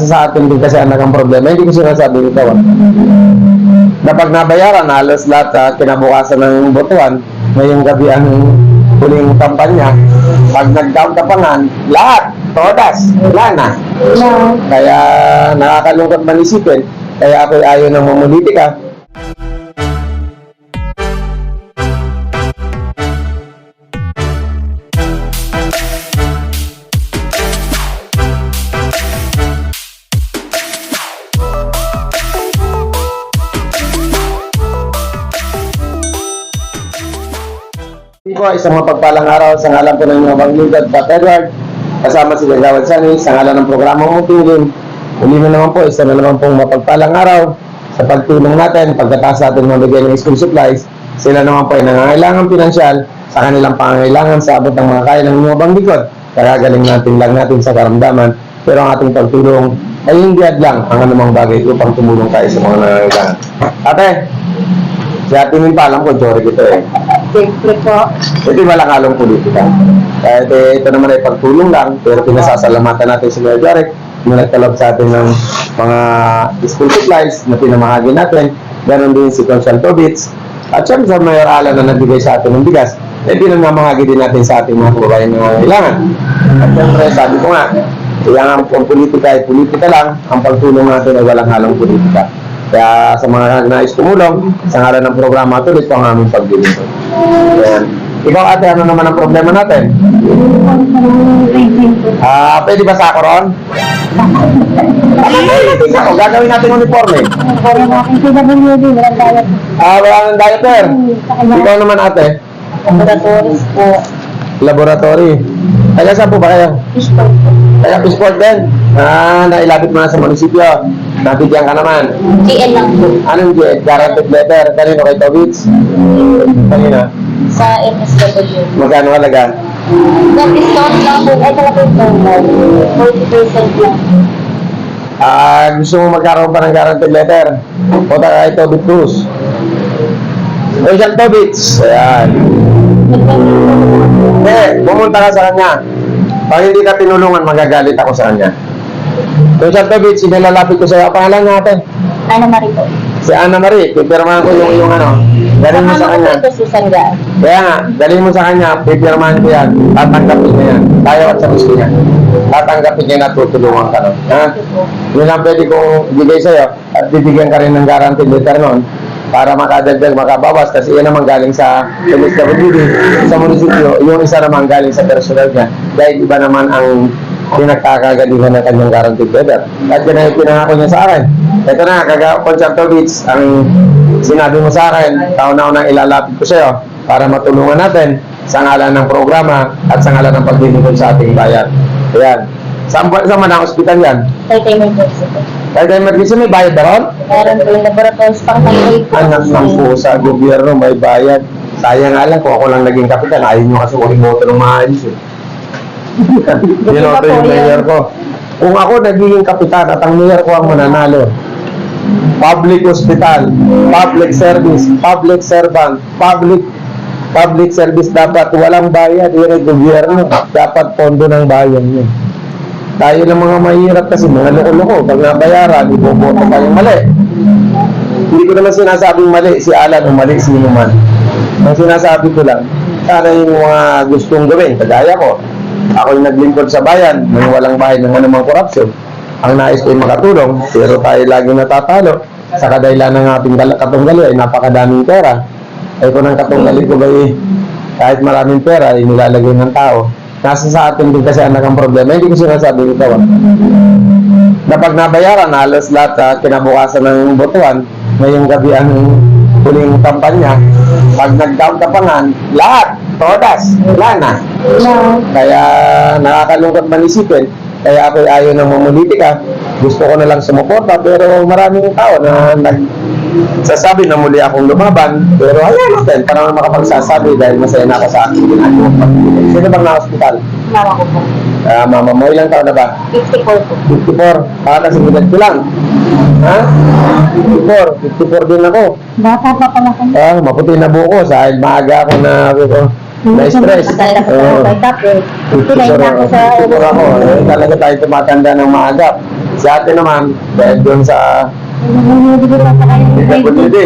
Nasa sa atin din kasi anak ang problema. Hindi ko sinasabi ikaw. ah. Na pag nabayaran, halos lahat ah, kinabukasan ng botohan, ngayong gabi ang huling kampanya, pag nag-down kapangan, lahat, todas, wala na. Kaya nakakalungkot man isipin, kaya ako ayaw ng mamulitika. Hindi po, isang mapagpalang araw sa ngalan po ng mga Banglingkod, Pat Edward. Kasama si Gagawad Sani sa ngalan ng programa mo tingin. Uli mo naman po, isa na naman pong mapagpalang araw sa pagtulong natin, pagkatapos natin mabigay ng school supplies. Sila naman po ay nangangailangan pinansyal sa kanilang pangangailangan sa abot ng mga kaya ng mga banglingkod. Kagagaling natin lang natin sa karamdaman. Pero ang ating pagtulong ay hindi lang ang anumang bagay upang tumulong tayo sa mga nangangailangan. Ate, si Ate Min pa alam ko, Jory ito eh. Siyempre po. Hindi walang halong politika. Kahit eh, ito naman ay pagtulong lang, pero pinasasalamatan natin si Mayor Jarek na nagtalob sa atin ng mga school supplies na pinamahagi natin. Ganon din si Consul Tobits. At syempre sa Mayor Alan na nagbigay sa atin ng bigas, eh pinamamahagi din natin sa ating mga kababayan na kailangan. At syempre, sabi ko nga, kaya ang, ang politika ay politika lang, ang pagtulong natin ay walang halong politika. Kaya sa mga nais tumulong, sa ngalan ng programa tuloy po ang aming paglilingkod. Ayan. Ikaw ate, ano naman ang problema natin? Ah, pwede ba sa ako ron? Tingnan ko, gagawin natin uniforme. Kaya mga aking PWD, walang bayad. Ah, wala nang diaper. Ikaw naman ate, laboratories po. laboratory. Kaya saan po ba kayo? Pistol po. Kaya sport din. Ah, nailapit mo na sa munisipyo. Nabigyan ka naman. GL lang po. Anong G? Guaranteed letter. Kanino kay Tobits? Kanina. Sa MSW. Magkano halaga? Sa discount lang po. Ay, talaga po. 40% lang. Ah, gusto mo magkaroon pa ng guaranteed letter? Punta ka kay Tobit Cruz. Rachel Tobits. Ayan. Hindi, pumunta ka sa kanya. Pag hindi ka tinulungan, magagalit ako sa kanya. Rachel Tobits, sinilalapit ko sa iyo. Ang Pangalan natin. Ano Marie po? Si Anna Marie. Pipirmahan ko yung, yung ano. Galing mo sa kanya. Susan Gaan. Kaya nga, galing mo sa kanya, pipirmahan ko yan. Tatanggapin niya yan. Tayo at sa gusto niya. Tatanggapin niya na tutulungan ka nun. Ha? Yun lang pwede kong bigay sa'yo. At bibigyan ka rin ng guarantee letter nun para makadagdag, makabawas kasi yan naman galing sa MSWD sa munisipyo, yung isa naman galing sa personal niya dahil iba naman ang pinagkakagalingan ng kanyang guaranteed letter. At yan ay pinangako niya sa akin. Ito na, kaga Concertovich, ang sinabi mo sa akin, taon-taon na ilalapit ko sa'yo para matulungan natin sa ngalan ng programa at sa ngalan ng paglilingkod sa ating bayan. Ayan. Saan, ba- saan man ang ospital yan? Taytay Emergency po. Kahit emergency, may bayad na ron? Meron po yung laboratories pang taytay po. Anak ng pusa, gobyerno, may bayad. Sayang nga lang kung ako lang naging kapitan, ayaw nyo kasi huwag mo ng maayos eh. Binoto yung mayor ko. Kung ako nagiging kapitan at ang mayor ko ang mananalo, public hospital, public service, public servant, public public service dapat walang bayad, yun ay gobyerno. Dapat pondo ng bayan yun. Tayo ng mga mahirap kasi mga loko-loko, pag nabayaran, iboboto tayong mali. Hindi ko naman sinasabing mali si Alan o mali sino man. Ang sinasabi ko lang, sana yung mga gustong gawin, kagaya ko, ako yung naglingkod sa bayan nang walang bahay ng anumang korupsyon. Ang nais ko ay makatulong, pero tayo lagi natatalo. Sa kadahilan ng ating katunggali ay napakadaming pera. Ay kung ang katunggali ko ba eh, kahit maraming pera, ay nilalagay ng tao. Nasa sa atin din kasi anak ang problema. Hindi ko sinasabi ito. ah na pag nabayaran, halos lahat ah, kinabukasan ng botohan, ngayong gabi ang huling kampanya, pag nag-down lahat, todas, wala na. Kaya nakakalungkot man isipin, kaya ako ayaw ng mamulitika. Gusto ko na lang sumuporta, pero maraming tao na nagsasabi na muli akong lumaban, pero hayaan natin, para naman makapagsasabi dahil masaya na ako sa aking ginagawa. Sino bang na-hospital? Mama ko po. Ah, mama mo, ilang taon na ba? 54 po. 54. Para sa edad ko lang. Ha? 54. 54 din ako. Bata pa pala ko. Ah, maputi na buko dahil maaga ako na ako, na stress. Kaya ko Oo. sa kay Tapos. Pinay na ako sa 54 ako. Eh, talaga tayo tumatanda ng maaga. Sa atin naman, dahil doon sa Hindi ko pa kayo. DWD,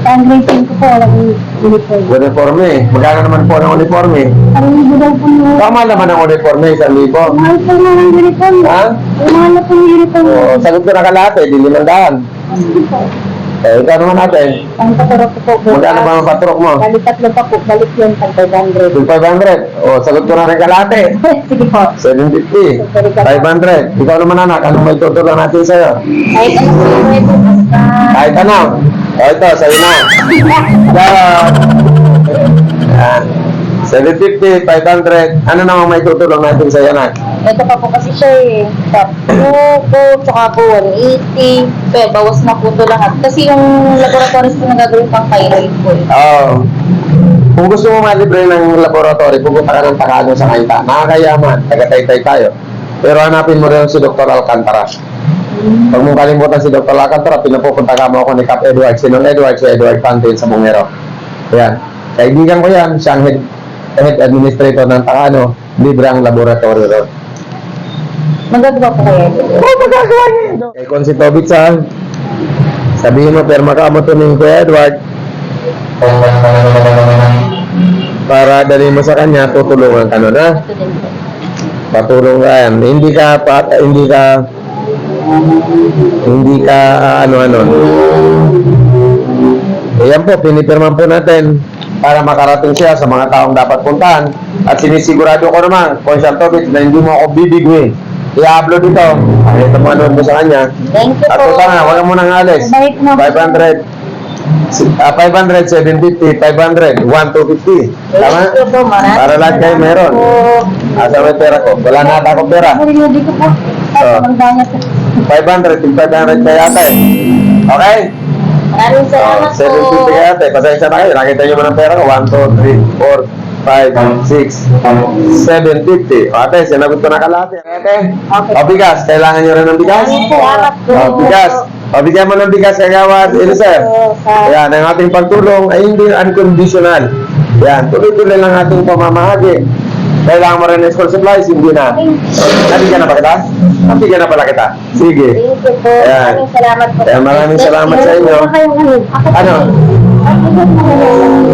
Ang grade 10 ko po, walang uniform. uniforme. Magkano naman po ng uniforme? Ang libo daw po. Tama naman ang uniforme, isang libo. Mahal po na ng uniform. Ha? Mahal na po yung uniform. Sagot ko na kalate, di limandaan. Sige po. Eh, ikaw naman natin. Ang paturok ko po. Magkano ba ang patrok mo? Balik tatlo pa po, balik yun pag 500. Yung 500. O, sagot ko na rin kalate. Sige po. 750. 500. Ikaw naman anak, anong may tutulong natin sa'yo? Kahit ano po basta. Kahit ano. O, ito, sa'yo na. Yan. Yan. 750, 500. Ano naman may tutulong natin sa'yo na? Ito pa po kasi siya eh. Tatlo po, tsaka po 180. Kaya bawas na po ito lahat. Kasi yung laboratories po na gagawin pang thyroid po eh. Oo. Kung gusto mo malibre ng laboratory, pupunta ka ng Takano sa Kainta. Nakakayaman, taga-taytay tayo. Pero hanapin mo rin si Dr. Alcantara. Pag mong kalimutan si Dr. Alcantara, pinapupunta ka mo ako ni Cap Edward. Sinong Edward? Si Edward Pantin sa Bungero. Yan. Kaibigan ko yan, siyang head, head administrator ng Takano. Libre ang laboratory ron. Magagawa po kaya ito. Oo, magagawa niya. Kay Consitovic ha. Sabihin mo, perma ka mo to ni Kuya Edward. Para dali mo sa kanya, tutulungan ka nun, ha? Patulong ka yan. Hindi ka, pa, hindi ka, hindi ka, ano-ano. Ayan po, pinipirman po natin para makarating siya sa mga taong dapat puntahan. At sinisigurado ko naman, Consultovic, na hindi mo ako bibigwin. I-upload ito. Ito mo ano mo sa kanya. Thank you At po. ito na, huwag mo nang alis. Balik mo. 500. Si- ah, 500, 750, 500, 1 to 50. Tama? Po, Para lahat kayo meron. Asa may pera ko? Wala na ata akong pera. Hindi ko po. Po. 500, yung 500 kay ate. Okay? Maraming Oh, salamat po. 750 kay ate. Pasensya na kayo. Nakita nyo ba ng pera ko? 1, 2, 3, 4, 5, 6, 750. O ate, sinagot ko na kalate. Ate, Okay. o bigas. Kailangan nyo rin ng bigas? Maraming salamat po. O bigas. O bigyan mo ng bigas kay Gawad, Eliezer. Po, sa- Yan, ang ating pagtulong ay hindi unconditional. Yan, tuloy-tuloy lang ating pamamahagi. Kailangan mo rin ng school supplies, hindi na. Nabigyan na ba kita? Nabigyan na pala kita. Sige. Thank you po. Ayan. Maraming salamat po. Ayan, maraming salamat sa inyo. Ano?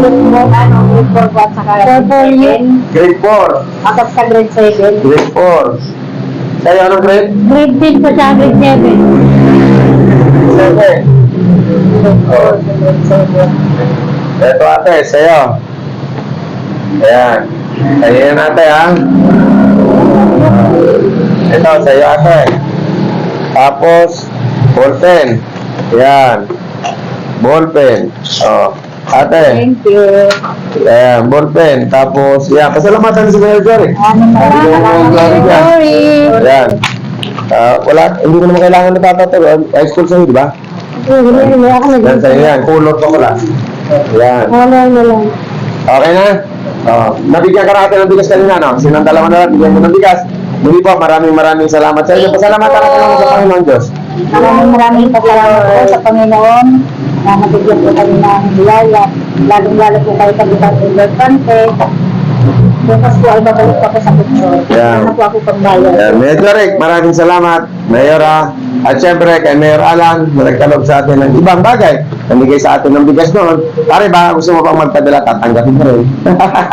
Grade 4 po at saka grade 7. Grade 4. Ako sa grade 7. Grade 4. Kayo anong grade? Grade 10 po sa grade 7. 7. Grade 4 sa grade 7. Ito ate, sa'yo. Ayan. Ayan ate ha. Ito, sa'yo ate. Tapos, ballpen. Ayan. Ballpen. O. Ate. Thank you. Ayan, ballpen. Tapos, yan. Pasalamatan si Mayor Jory. Maraming salamat. Sorry. Ayan. Ah, wala, hindi mo naman kailangan na tatatawa. High school sa'yo, di ba? Hindi ako Yan sa'yo yan. Kulot ko pala. Ayan. Wala na lang. Okay na? Oh, nabigyan ka natin ng bigas kanina, no? Sinandala mo na lang, bigyan mo ng bigas. Muli po, maraming maraming salamat sa inyo. Pasalamatan natin ako sa Panginoon Diyos. Maraming maraming pasalamat po sa Panginoon na nabigyan po kami ng biyaya. Lalong-lalo po kayo sa Butang Edward Pante. Bukas po ay babalik po ako sa picture. Yeah. Ano po ako pagbayad. Uh, Mayor Rick, maraming salamat. Mayora, at syempre kay Mayor Alan, na nagkalog sa atin ng ibang bagay. Namigay sa atin ng bigas noon. Pare ba, gusto mo pang magpadala, tatanggapin ko rin.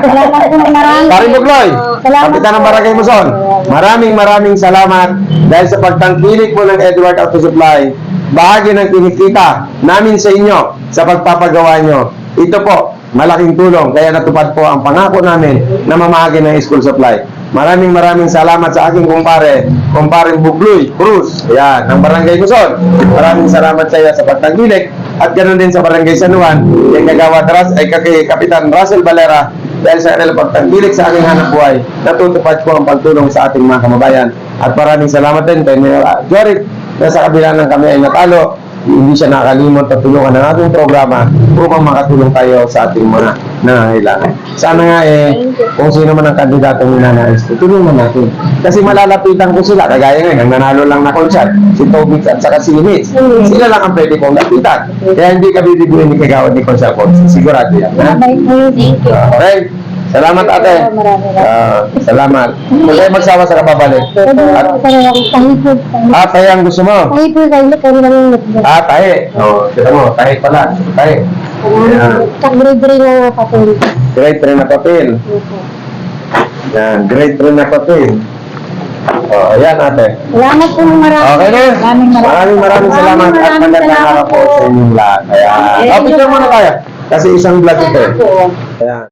Salamat po marami. Pare Bugloy, Salamat Kapitan ng. Barangay Muson, maraming maraming salamat dahil sa pagtangkilik po ng Edward Auto Supply, bahagi ng kinikita namin sa inyo sa pagpapagawa nyo. Ito po, malaking tulong, kaya natupad po ang pangako namin na mamahagi ng school supply. Maraming maraming salamat sa aking kumpare, kumpare Bugloy Cruz, yan, ng Barangay Muson. Maraming salamat sa iyo sa pagtangkilik at ganoon din sa Barangay San Juan, kay Kagawad Ras, ay kay Kapitan Russell Valera, dahil sa kanilang pagtangkilik sa aking hanap buhay, natutupad ko ang pagtulong sa ating mga kababayan. At maraming salamat din kay Mayor Jorik na sa kabila ng kami ay natalo, hindi siya nakalimot at tulungan ng ating programa upang makatulong tayo sa ating mga nangangailangan. Sana nga eh, kung sino man ang kandidatong ninanais ko, tulungan natin. Kasi malalapitan ko sila, kagaya ngayon, ang nanalo lang na konsyal, si Tobit at saka si Mitch. Sila lang ang pwede kong lapitan. Kaya hindi ka bibiguin ni Kagawad ni Konsyal Consi. Sigurado yan. Ha? Thank you. Okay? Salamat ate. Ah, salamat. Huwag kayo magsawa sa kababalik. At, ah, tayo ang gusto mo. Pahipod kayo, pero namin nagdag. Ah, tayo. Oh, kita mo, tayo pala. Tayo. Ayan. Kag-grade na papel. Grade 3 na papel. Yan, grade 3 na papel. Oh, ayan ate. Salamat po ng marami. Okay na. Maraming Maraming maraming salamat at Maraming magandang salamat araw po sa inyong lahat. Ayan. Oh, picture muna tayo. Kasi isang vlog ito. eh. Ayan.